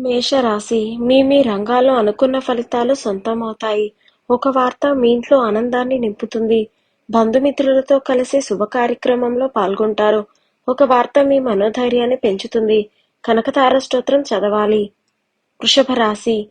మేషరాశి మీ మీ రంగాల్లో అనుకున్న ఫలితాలు సొంతమవుతాయి. ఒక వార్త మీ ఇంట్లో ఆనందాన్ని నింపుతుంది. బంధుమిత్రులతో కలిసి శుభ కార్యక్రమంలో పాల్గొంటారు. ఒక వార్త మీ మనోధైర్యాన్ని పెంచుతుంది. కనకతార స్తోత్రం చదవాలి. వృషభ రాశి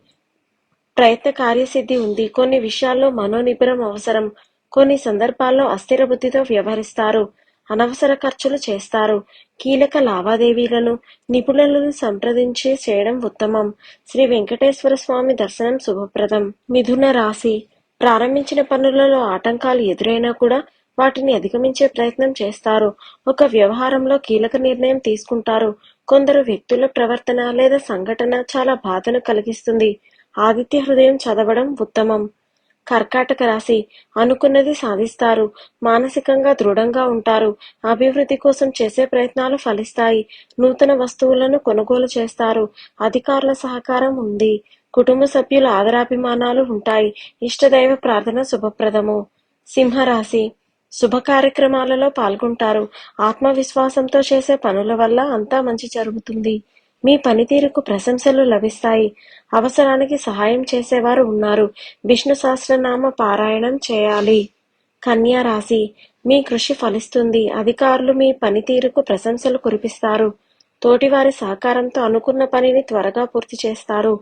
ప్రయత్న కార్యసిద్ధి ఉంది. కొన్ని విషయాల్లో మనోనిపురం అవసరం. కొన్ని సందర్భాల్లో అస్థిర బుద్ధితో వ్యవహరిస్తారు. అనవసర ఖర్చులు చేస్తారు. కీలక లావాదేవీలను నిపుణులను సంప్రదించి చేయడం ఉత్తమం. శ్రీ వెంకటేశ్వర స్వామి దర్శనం శుభప్రదం. మిథున రాశి. ప్రారంభించిన పనులలో ఆటంకాలు ఎదురైనా కూడా వాటిని అధిగమించే ప్రయత్నం చేస్తారు. ఒక వ్యవహారంలో కీలక నిర్ణయం తీసుకుంటారు. కొందరు వ్యక్తుల ప్రవర్తన లేదా సంఘటన చాలా బాధను కలిగిస్తుంది. ఆదిత్య హృదయం చదవడం ఉత్తమం. కర్కాటక రాశి అనుకున్నది సాధిస్తారు. మానసికంగా దృఢంగా ఉంటారు. అభివృద్ధి కోసం చేసే ప్రయత్నాలు ఫలిస్తాయి. నూతన వస్తువులను కొనుగోలు చేస్తారు. అధికారుల సహకారం ఉంది. కుటుంబ సభ్యుల ఆదరాభిమానాలు ఉంటాయి. ఇష్టదైవ ప్రార్థన శుభప్రదము. సింహరాశి శుభ కార్యక్రమాలలో పాల్గొంటారు. ఆత్మవిశ్వాసంతో చేసే పనుల వల్ల అంతా మంచి జరుగుతుంది. మీ పనితీరుకు ప్రశంసలు లభిస్తాయి. అవసరానికి సహాయం చేసేవారు ఉన్నారు. విష్ణు సహస్రనామ పారాయణం చేయాలి. కన్యా రాశి మీ కృషి ఫలిస్తుంది. అధికారులు మీ పనితీరుకు ప్రశంసలు కురిపిస్తారు. తోటివారి సహకారంతో అనుకున్న పనిని త్వరగా పూర్తి చేస్తారు.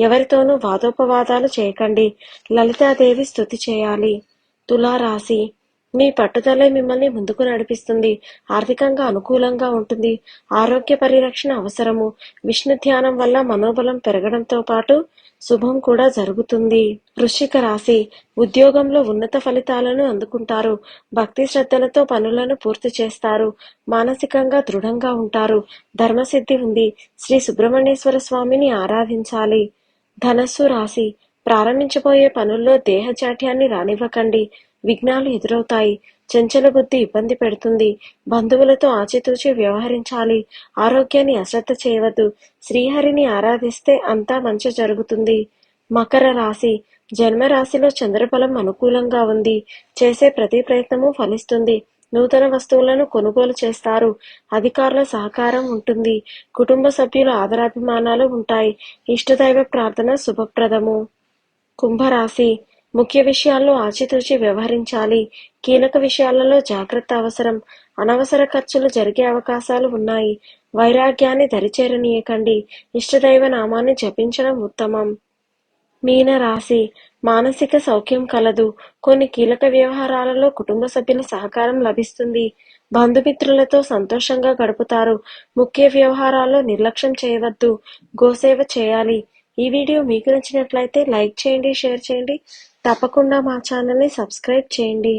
ఎవరితోనూ వాదోపవాదాలు చేయకండి. లలితాదేవి స్తుతి చేయాలి. తులారాశి మీ పట్టుదలే మిమ్మల్ని ముందుకు నడిపిస్తుంది. ఆర్థికంగా అనుకూలంగా ఉంటుంది. ఆరోగ్య పరిరక్షణ అవసరము. విష్ణు ధ్యానం వల్ల మనోబలం పెరగడంతో పాటు శుభం కూడా జరుగుతుంది. వృశ్చిక రాశి ఉద్యోగంలో ఉన్నత ఫలితాలను అందుకుంటారు. భక్తి శ్రద్ధలతో పనులను పూర్తి చేస్తారు. మానసికంగా దృఢంగా ఉంటారు. ధర్మసిద్ధి ఉంది. శ్రీ సుబ్రహ్మణ్యేశ్వర స్వామిని ఆరాధించాలి. ధనస్సు రాశి. ప్రారంభించబోయే పనుల్లో దేహచాఠ్యాన్ని రానివ్వకండి. విఘ్నాలు ఎదురవుతాయి. చంచల బుద్ధి ఇబ్బంది పెడుతుంది. బంధువులతో ఆచితూచి వ్యవహరించాలి. ఆరోగ్యాన్ని అశ్రద్ధ చేయవద్దు. శ్రీహరిని ఆరాధిస్తే అంతా మంచి జరుగుతుంది. మకర రాశి. జన్మ రాశిలో చంద్రబలం అనుకూలంగా ఉంది. చేసే ప్రతి ప్రయత్నము ఫలిస్తుంది. నూతన వస్తువులను కొనుగోలు చేస్తారు. అధికారుల సహకారం ఉంటుంది. కుటుంబ సభ్యుల ఆదరాభిమానాలు ఉంటాయి. ఇష్టదైవ ప్రార్థన శుభప్రదము. కుంభరాశి. ముఖ్య విషయాల్లో ఆచితూచి వ్యవహరించాలి. కీలక విషయాలలో జాగ్రత్త అవసరం. అనవసర ఖర్చులు జరిగే అవకాశాలు ఉన్నాయి. వైరాగ్యాన్ని దరిచేరనీయకండి. ఇష్టదైవ నామాన్ని జపించడం ఉత్తమం. మీన రాశి. మానసిక సౌఖ్యం కలదు. కొన్ని కీలక వ్యవహారాలలో కుటుంబ సభ్యుల సహకారం లభిస్తుంది. బంధుమిత్రులతో సంతోషంగా గడుపుతారు. ముఖ్య వ్యవహారాల్లో నిర్లక్ష్యం చేయవద్దు. గోసేవ చేయాలి. ఈ వీడియో మీకు నచ్చినట్లయితే లైక్ చేయండి షేర్ చేయండి. తప్పకుండా మా ఛానల్ని సబ్స్క్రైబ్ చేయండి.